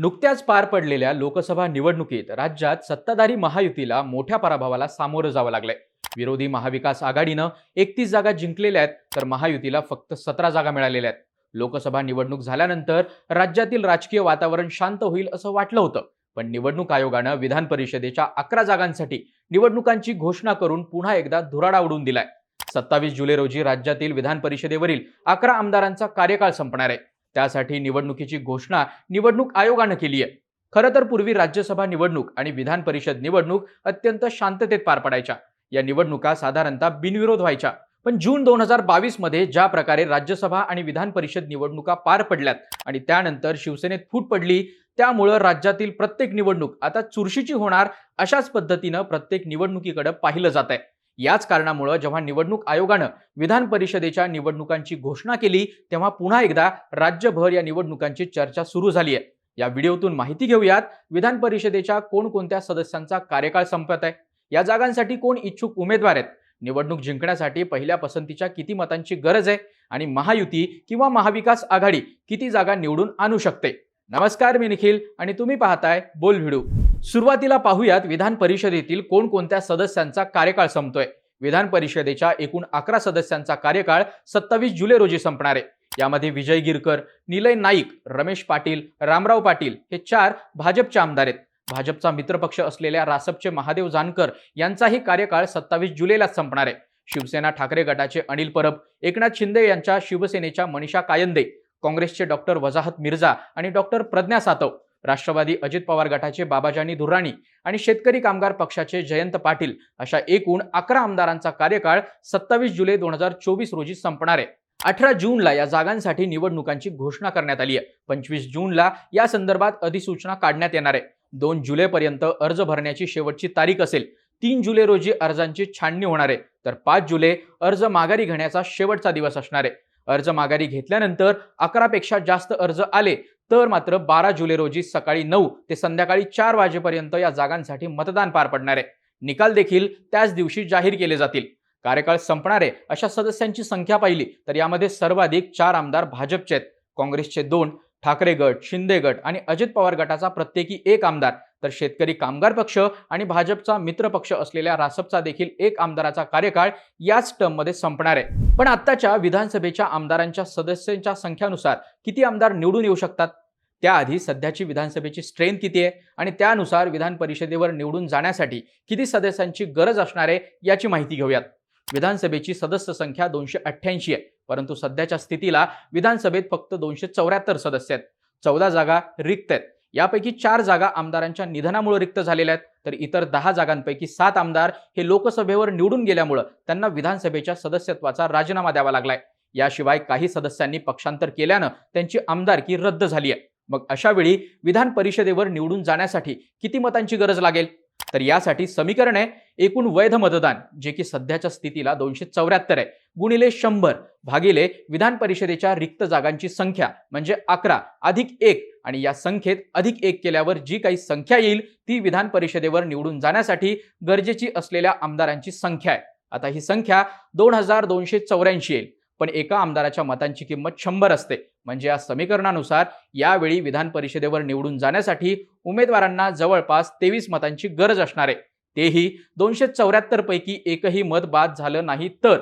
नुकत्याच पार पडलेल्या लोकसभा निवडणुकीत राज्यात सत्ताधारी महायुतीला मोठ्या पराभवाला सामोरं जावं लागलंय. विरोधी महाविकास आघाडीनं एकतीस जागा जिंकलेल्या आहेत तर महायुतीला फक्त सतरा जागा मिळालेल्या आहेत. लोकसभा निवडणूक झाल्यानंतर राज्यातील राजकीय वातावरण शांत होईल असं वाटलं होतं. पण निवडणूक आयोगानं विधान परिषदेच्या अकरा जागांसाठी निवडणुकांची घोषणा करून पुन्हा एकदा धुराडा उडून दिलाय. सत्तावीस जुलै रोजी राज्यातील विधान परिषदेवरील अकरा आमदारांचा कार्यकाळ संपणार आहे. त्यासाठी निवडणुकीची घोषणा निवडणूक आयोगानं केली आहे. खरं तर पूर्वी राज्यसभा निवडणूक आणि विधान परिषद निवडणूक अत्यंत शांततेत पार पडायच्या. या निवडणुका साधारणतः बिनविरोध व्हायच्या. पण जून दोन हजार बावीसमध्ये ज्या प्रकारे राज्यसभा आणि विधान परिषद निवडणुका पार पडल्यात आणि त्यानंतर शिवसेनेत फूट पडली त्यामुळं राज्यातील प्रत्येक निवडणूक आता चुरशीची होणार अशाच पद्धतीनं प्रत्येक निवडणुकीकडे पाहिलं जात आहे याच कारणामुळं जेव्हा निवडणूक आयोगानं विधान परिषदेच्या निवडणुकांची घोषणा केली तेव्हा पुन्हा एकदा राज्यभर या निवडणुकांची चर्चा सुरू झाली आहे. या व्हिडिओतून माहिती घेऊयात विधान परिषदेच्या कोणकोणत्या सदस्यांचा कार्यकाळ संपत आहे? या जागांसाठी कोण इच्छुक उमेदवार आहेत? निवडणूक जिंकण्यासाठी पहिल्या पसंतीच्या किती मतांची गरज आहे? आणि महायुती किंवा महाविकास आघाडी किती जागा निवडून आणू शकते? नमस्कार मी निखिल आणि तुम्ही पाहताय बोल भिडू. सुरुवातीला पाहूयात विधान परिषदेतील कोणकोणत्या सदस्यांचा कार्यकाळ संपतोय. विधान परिषदेच्या एकूण अकरा सदस्यांचा कार्यकाळ सत्तावीस जुलै रोजी संपणार आहे. यामध्ये विजय गिरकर निलय नाईक रमेश पाटील रामराव पाटील हे चार भाजपचे आमदार आहेत. भाजपचा मित्रपक्ष असलेल्या रासपचे महादेव जानकर यांचाही कार्यकाळ सत्तावीस जुलैलाच संपणार आहे. शिवसेना ठाकरे गटाचे अनिल परब एकनाथ शिंदे यांच्या शिवसेनेच्या मनीषा कायंदे काँग्रेसचे डॉक्टर वजाहत मिर्झा आणि डॉक्टर प्रज्ञा सातव राष्ट्रवादी अजित पवार गटाचे बाबाजानी धुराणी आणि शेतकरी कामगार पक्षाचे जयंत पाटील अशा एकूण अकरा आमदारांचा कार्यकाळ सत्तावीस जुलै दोन हजार चोवीस रोजी संपणार आहे. अठरा जूनला या जागांसाठी निवडणुकांची घोषणा करण्यात आली आहे. पंचवीस जूनला या संदर्भात अधिसूचना काढण्यात येणार आहे. दोन जुलैपर्यंत अर्ज भरण्याची शेवटची तारीख असेल. तीन जुलै रोजी अर्जांची छाननी होणार आहे. तर पाच जुलै अर्ज माघारी घेण्याचा शेवटचा दिवस असणार आहे. अर्ज माघारी घेतल्यानंतर अकरापेक्षा जास्त अर्ज आले तर मात्र बारा जुलै रोजी सकाळी नऊ ते संध्याकाळी चार वाजेपर्यंत या जागांसाठी मतदान पार पडणार आहे. निकाल देखील त्याच दिवशी जाहीर केले जातील. कार्यकाळ संपणारे अशा सदस्यांची संख्या पाहिली तर यामध्ये सर्वाधिक चार आमदार भाजपचे आहेत. काँग्रेसचे दोन ठाकरे गट शिंदे गट आणि अजित पवार गटाचा प्रत्येकी एक आमदार तर शेतकरी कामगार पक्ष आणि भाजपचा मित्र पक्ष असलेल्या रासपचा देखील एक आमदाराचा कार्यकाळ याच टर्ममध्ये संपणार आहे. पण आत्ताच्या विधानसभेच्या आमदारांच्या सदस्यांच्या संख्यानुसार किती आमदार निवडून येऊ शकतात? त्याआधी सध्याची विधानसभेची स्ट्रेंथ किती आहे? आणि त्यानुसार विधान परिषदेवर निवडून जाण्यासाठी किती सदस्यांची गरज असणार आहे याची माहिती घेऊयात. विधानसभेची सदस्य संख्या दोनशे अठ्ठ्याऐंशी आहे. परंतु सध्याच्या स्थितीला विधानसभेत फक्त दोनशे चौऱ्याहत्तर सदस्य आहेत. चौदा जागा रिक्त आहेत. यापैकी चार जागा आमदारांच्या निधनामुळे रिक्त झालेल्या आहेत. तर इतर दहा जागांपैकी सात आमदार हे लोकसभेवर निवडून गेल्यामुळं त्यांना विधानसभेच्या सदस्यत्वाचा राजीनामा द्यावा लागलाय. याशिवाय काही सदस्यांनी पक्षांतर केल्यानं त्यांची आमदारकी रद्द झाली आहे मग अशा वेळी विधान परिषदेवर निवडून जाण्यासाठी किती मतांची गरज लागेल? तर यासाठी समीकरण आहे एकूण वैध मतदान जे की सध्याच्या स्थितीला दोनशे चौऱ्याहत्तर आहे. गुणिले शंभर भागिले विधान परिषदेच्या रिक्त जागांची संख्या म्हणजे अकरा अधिक एक. आणि या संख्येत अधिक एक केल्यावर जी काही संख्या येईल ती विधान परिषदेवर निवडून जाण्यासाठी गरजेची असलेल्या आमदारांची संख्या आहे. आता ही संख्या दोन हजार दोनशे चौऱ्याऐंशी येईल. पण एका आमदाराच्या मतांची किंमत शंभर असते. म्हणजे या समीकरणानुसार यावेळी विधान परिषदेवर निवडून जाण्यासाठी उमेदवारांना जवळपास तेवीस मतांची गरज असणार आहे. तेही दोनशे चौऱ्याहत्तर पैकी एकही मत बाद झालं नाही तर.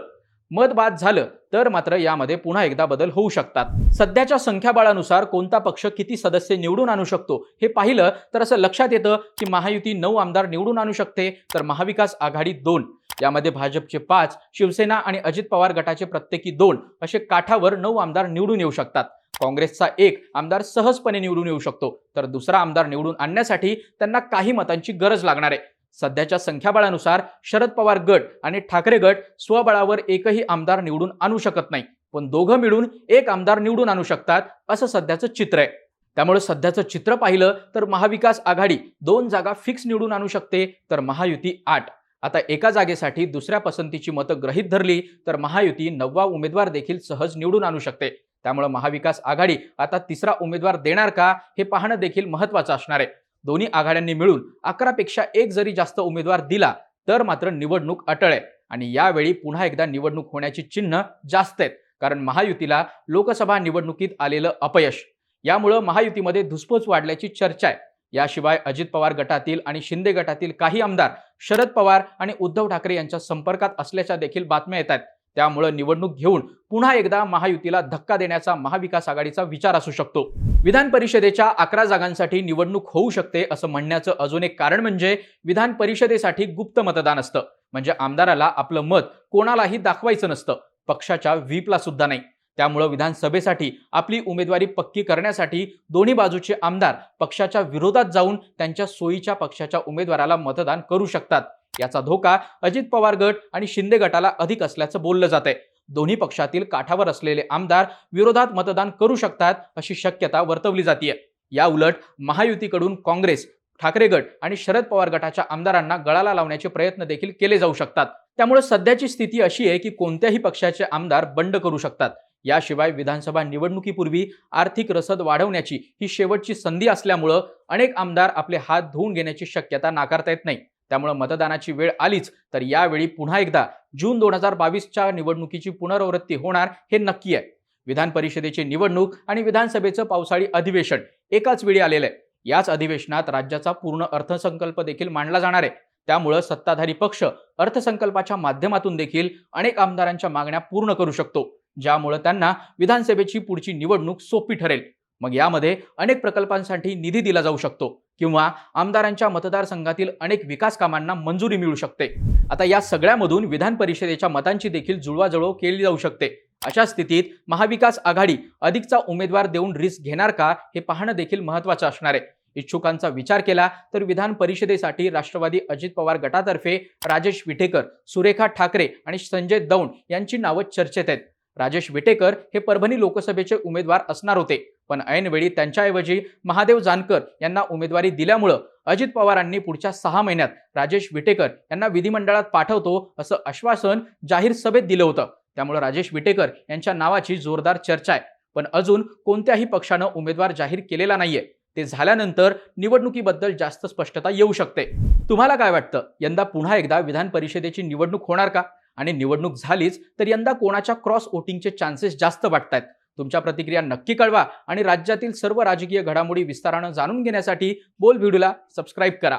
मत बाद झालं तर मात्र यामध्ये पुन्हा एकदा बदल होऊ शकतात. सध्याच्या संख्याबळानुसार कोणता पक्ष किती सदस्य निवडून आणू शकतो हे पाहिलं तर असं लक्षात येतं की महायुती नऊ आमदार निवडून आणू शकते. तर महाविकास आघाडी दोन. यामध्ये भाजपचे पाच शिवसेना आणि अजित पवार गटाचे प्रत्येकी दोन असे काठावर नऊ आमदार निवडून येऊ शकतात. काँग्रेसचा एक आमदार सहजपणे निवडून येऊ शकतो तर दुसरा आमदार निवडून आणण्यासाठी त्यांना काही मतांची गरज लागणार आहे. सध्याच्या संख्याबळानुसार शरद पवार गट आणि ठाकरे गट स्वबळावर एकही आमदार निवडून आणू शकत नाही पण दोघं मिळून एक आमदार निवडून आणू शकतात असं सध्याचं चित्र आहे. त्यामुळे सध्याचं चित्र पाहिलं तर महाविकास आघाडी दोन जागा फिक्स निवडून आणू शकते तर महायुती आठ. आता एका जागेसाठी दुसऱ्या पसंतीची मतं ग्रहित धरली तर महायुती नववा उमेदवार देखील सहज निवडून आणू शकते. त्यामुळे महाविकास आघाडी आता तिसरा उमेदवार देणार का हे पाहणं देखील महत्वाचं असणार आहे. दोन्ही आघाड्यांनी मिळून अकरापेक्षा एक जरी जास्त उमेदवार दिला तर मात्र निवडणूक अटळ आहे. आणि यावेळी पुन्हा एकदा निवडणूक होण्याची चिन्ह जास्त आहेत. कारण महायुतीला लोकसभा निवडणुकीत आलेलं अपयश. यामुळं महायुतीमध्ये धुसफूस वाढल्याची चर्चा आहे. याशिवाय अजित पवार गटातील आणि शिंदे गटातील काही आमदार शरद पवार आणि उद्धव ठाकरे यांच्या संपर्कात असल्याच्या देखील बातम्या येत आहेत. त्यामुळं निवडणूक घेऊन पुन्हा एकदा महायुतीला धक्का देण्याचा महाविकास आघाडीचा विचार असू शकतो. विधान परिषदेच्या अकरा जागांसाठी निवडणूक होऊ शकते असं म्हणण्याचं अजून एक कारण म्हणजे विधान परिषदेसाठी गुप्त मतदान असतं. म्हणजे आमदाराला आपलं मत कोणालाही दाखवायचं नसतं. पक्षाच्या व्हीपला सुद्धा नाही. त्यामुळं विधानसभेसाठी आपली उमेदवारी पक्की करण्यासाठी दोन्ही बाजूचे आमदार पक्षाच्या विरोधात जाऊन त्यांच्या सोयीच्या पक्षाच्या उमेदवाराला मतदान करू शकतात. याचा धोका अजित पवार गट आणि शिंदे गटाला अधिक असल्याचं बोललं जात आहे दोन्ही पक्षातील काठावर असलेले आमदार विरोधात मतदान करू शकतात अशी शक्यता वर्तवली जाते या उलट महायुतीकडून काँग्रेस ठाकरे गट आणि शरद पवार गटाच्या आमदारांना गळाला लावण्याचे प्रयत्न देखील केले जाऊ शकतात. त्यामुळे सध्याची स्थिती अशी आहे की कोणत्याही पक्षाचे आमदार बंड करू शकतात. याशिवाय विधानसभा निवडणुकीपूर्वी आर्थिक रसद वाढवण्याची ही शेवटची संधी असल्यामुळं अनेक आमदार आपले हात धुवून घेण्याची शक्यता नाकारता येत नाही. त्यामुळे मतदानाची वेळ आलीच तर यावेळी पुन्हा एकदा जून दोन हजार बावीसच्या निवडणुकीची पुनरावृत्ती होणार हे नक्की आहे. विधान परिषदेची निवडणूक आणि विधानसभेचं पावसाळी अधिवेशन एकाच वेळी आलेलं आहे. याच अधिवेशनात राज्याचा पूर्ण अर्थसंकल्प देखील मांडला जाणार आहे. त्यामुळं सत्ताधारी पक्ष अर्थसंकल्पाच्या माध्यमातून देखील अनेक आमदारांच्या मागण्या पूर्ण करू शकतो. ज्यामुळे त्यांना विधानसभेची पुढची निवडणूक सोपी ठरेल. मग यामध्ये अनेक प्रकल्पांसाठी निधी दिला जाऊ शकतो किंवा आमदारांच्या मतदारसंघातील अनेक विकास कामांना मंजुरी मिळू शकते. आता या सगळ्यामधून विधान परिषदेच्या मतांची देखील जुळवाजुळव केली जाऊ शकते. अशा स्थितीत महाविकास आघाडी अधिकचा उमेदवार देऊन रिस्क घेणार का हे पाहणं देखील महत्वाचं असणार आहे. इच्छुकांचा विचार केला तर विधान परिषदेसाठी राष्ट्रवादी अजित पवार गटातर्फे राजेश विटेकर सुरेखा ठाकरे आणि संजय दौंड यांची नावं चर्चेत आहेत. राजेश विटेकर हे परभणी लोकसभेचे उमेदवार असणार होते. पण ऐनवेळी त्यांच्याऐवजी महादेव जानकर यांना उमेदवारी दिल्यामुळं अजित पवारांनी पुढच्या सहा महिन्यात राजेश विटेकर यांना विधिमंडळात पाठवतो असं आश्वासन जाहीर सभेत दिलं होतं. त्यामुळे राजेश विटेकर यांच्या नावाची जोरदार चर्चा आहे. पण अजून कोणत्याही पक्षानं उमेदवार जाहीर केलेला नाहीये. ते झाल्यानंतर निवडणुकीबद्दल जास्त स्पष्टता येऊ शकते. तुम्हाला काय वाटतं? यंदा पुन्हा एकदा विधान परिषदेची निवडणूक होणार का? आणि निवडणूक झालीच तर यंदा कोणाच्या क्रॉस वोटिंगचे चान्सेस जास्त वाटतायत? तुमच्या प्रतिक्रिया नक्की कळवा आणि राज्यातील सर्व राजकीय घडामोडी विस्तारानं जाणून घेण्यासाठी बोल व्हिडिओला सबस्क्राईब करा.